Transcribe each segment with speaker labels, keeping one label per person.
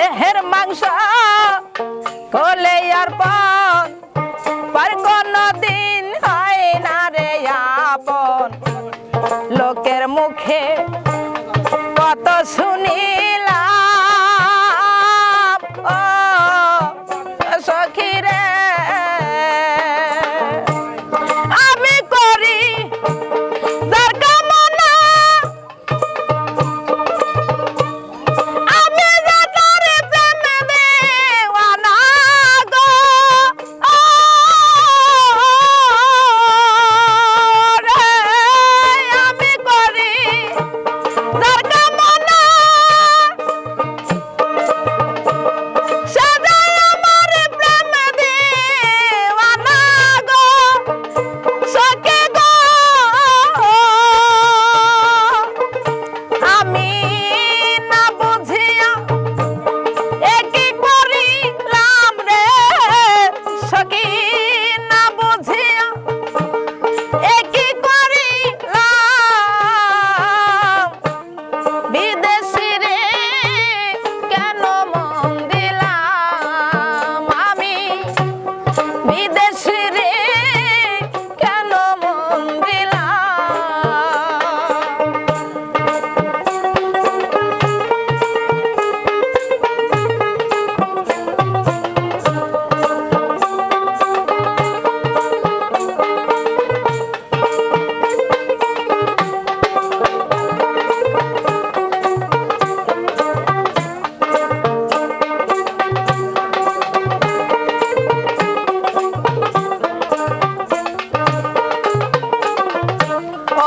Speaker 1: দেহের মাংস কলে আর পর কোন দিন হয় না রে আপন। লোকের মুখে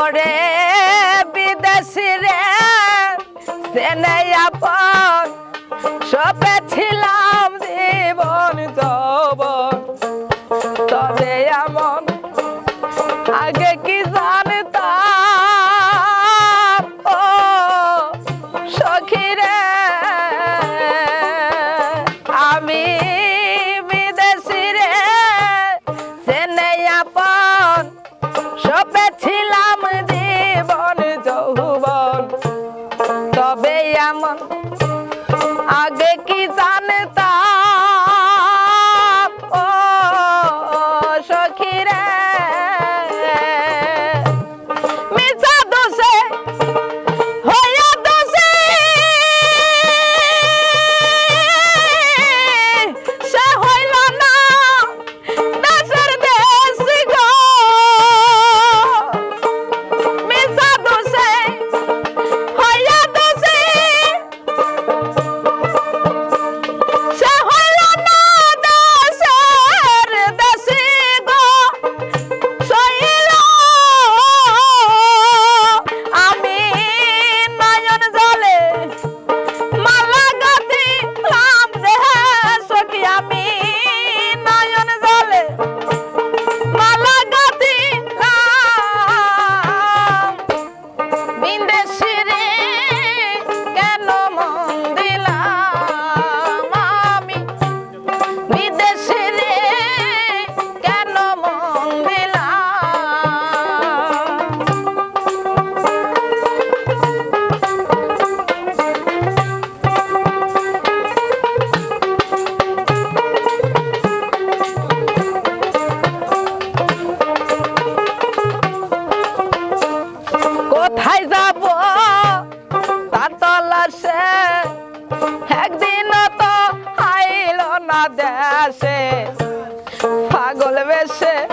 Speaker 1: ওরে বিদেশি রে সেনাইয়া 吗？levesse